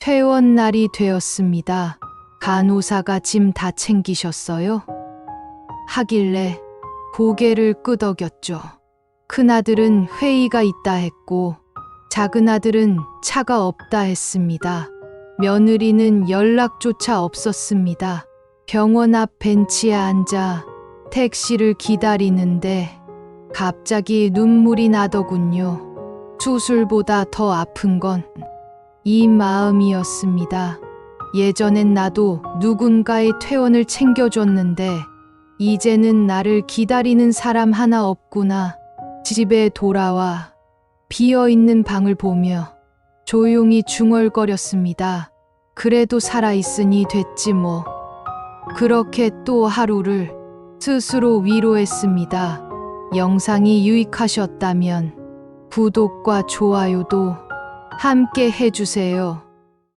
퇴원 날이 되었습니다. 간호사가 짐 다 챙기셨어요? 하길래 고개를 끄덕였죠. 큰아들은 회의가 있다 했고, 작은아들은 차가 없다 했습니다. 며느리는 연락조차 없었습니다. 병원 앞 벤치에 앉아 택시를 기다리는데 갑자기 눈물이 나더군요. 수술보다 더 아픈 건 이 마음이었습니다. 예전엔 나도 누군가의 퇴원을 챙겨줬는데 이제는 나를 기다리는 사람 하나 없구나. 집에 돌아와 비어 있는 방을 보며 조용히 중얼거렸습니다. 그래도 살아있으니 됐지 뭐. 그렇게 또 하루를 스스로 위로했습니다. 영상이 유익하셨다면 구독과 좋아요도 함께 해주세요.